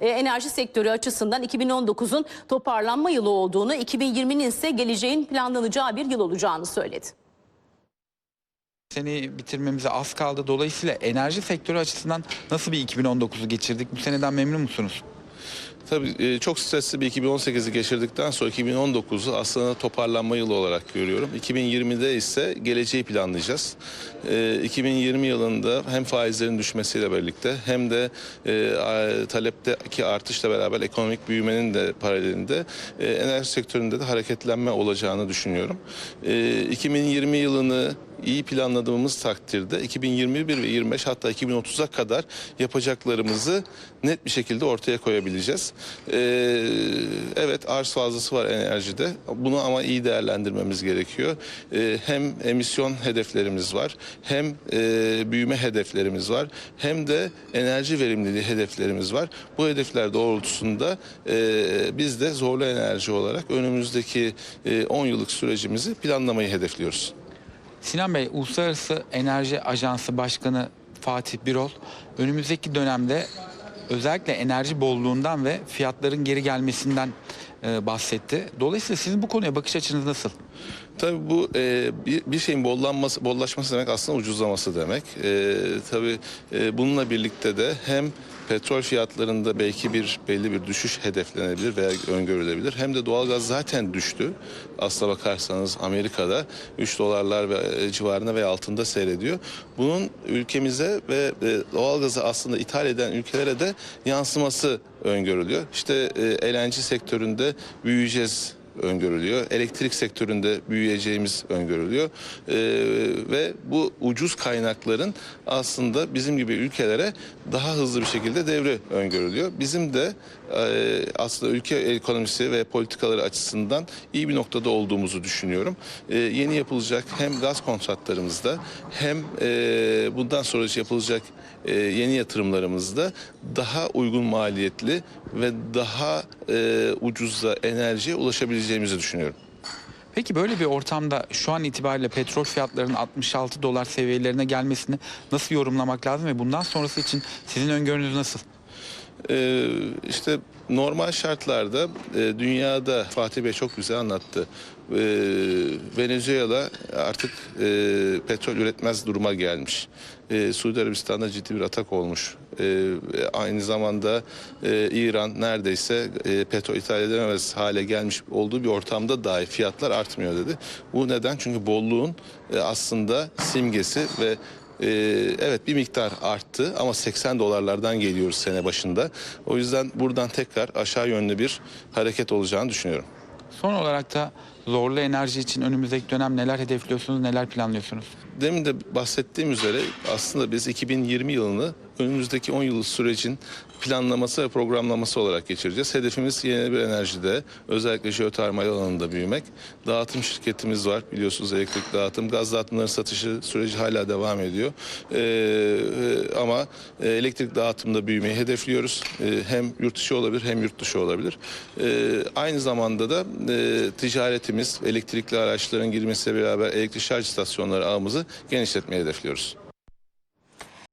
e, enerji sektörü açısından 2019'un toparlanma yılı olduğunu, 2020'nin ise geleceğin planlanacağı bir yıl olacağını söyledi. Seneyi bitirmemize az kaldı. Dolayısıyla enerji sektörü açısından nasıl bir 2019'u geçirdik? Bu seneden memnun musunuz? Tabii e, çok stresli bir 2018'i geçirdikten sonra 2019'u aslında toparlanma yılı olarak görüyorum. 2020'de ise geleceği planlayacağız. E, 2020 yılında hem faizlerin düşmesiyle birlikte hem de e, talepteki artışla beraber ekonomik büyümenin de paralelinde e, enerji sektöründe de hareketlenme olacağını düşünüyorum. E, 2020 yılını iyi planladığımız takdirde 2021 ve 25 hatta 2030'a kadar yapacaklarımızı net bir şekilde ortaya koyabileceğiz. Ee, evet arz fazlası var enerjide. Bunu ama iyi değerlendirmemiz gerekiyor. Ee, hem emisyon hedeflerimiz var, hem e, büyüme hedeflerimiz var, hem de enerji verimliliği hedeflerimiz var. Bu hedefler doğrultusunda e, biz de zorlu enerji olarak önümüzdeki e, 10 yıllık sürecimizi planlamayı hedefliyoruz. Sinan Bey, Uluslararası Enerji Ajansı Başkanı Fatih Birol önümüzdeki dönemde özellikle enerji bolluğundan ve fiyatların geri gelmesinden e, bahsetti. Dolayısıyla sizin bu konuya bakış açınız nasıl? Tabii bu e, bir, bir şeyin bollanması, bollaşması demek aslında ucuzlaması demek. E, tabii e, bununla birlikte de hem petrol fiyatlarında belki bir belli bir düşüş hedeflenebilir veya öngörülebilir. Hem de doğalgaz zaten düştü. Aslına bakarsanız Amerika'da 3 dolarlar ve e, civarında ve altında seyrediyor. Bunun ülkemize ve e, doğalgazı aslında ithal eden ülkelere de yansıması öngörülüyor. İşte e, LNG sektöründe büyüyeceğiz öngörülüyor. Elektrik sektöründe büyüyeceğimiz öngörülüyor. Ee, ve bu ucuz kaynakların aslında bizim gibi ülkelere daha hızlı bir şekilde devre öngörülüyor. Bizim de e, aslında ülke ekonomisi ve politikaları açısından iyi bir noktada olduğumuzu düşünüyorum. Ee, yeni yapılacak hem gaz kontratlarımızda hem e, bundan sonra yapılacak e, yeni yatırımlarımızda daha uygun maliyetli ve daha e, ucuzla enerjiye ulaşabileceğimizi düşünüyorum. Peki böyle bir ortamda şu an itibariyle petrol fiyatlarının 66 dolar seviyelerine gelmesini nasıl yorumlamak lazım ve bundan sonrası için sizin öngörünüz nasıl? Ee, işte normal şartlarda e, dünyada Fatih Bey çok güzel anlattı. Ee, Venezuela artık e, petrol üretmez duruma gelmiş. Ee, Suudi Arabistan'da ciddi bir atak olmuş. Ee, aynı zamanda e, İran neredeyse e, petrol ithal edemez hale gelmiş olduğu bir ortamda dahi fiyatlar artmıyor dedi. Bu neden? Çünkü bolluğun e, aslında simgesi ve ee, evet bir miktar arttı ama 80 dolarlardan geliyoruz sene başında. O yüzden buradan tekrar aşağı yönlü bir hareket olacağını düşünüyorum. Son olarak da zorlu enerji için önümüzdeki dönem neler hedefliyorsunuz, neler planlıyorsunuz? Demin de bahsettiğim üzere aslında biz 2020 yılını önümüzdeki 10 yıllık sürecin planlaması ve programlaması olarak geçireceğiz. Hedefimiz yenilenebilir enerjide özellikle jeotermal alanında büyümek. Dağıtım şirketimiz var biliyorsunuz elektrik dağıtım. Gaz dağıtımların satışı süreci hala devam ediyor. Ee, e, ama elektrik dağıtımda büyümeyi hedefliyoruz. Ee, hem yurt içi olabilir hem yurt dışı olabilir. Ee, aynı zamanda da e, ticaretimiz elektrikli araçların girmesiyle beraber elektrik şarj istasyonları ağımızı genişletmeyi hedefliyoruz.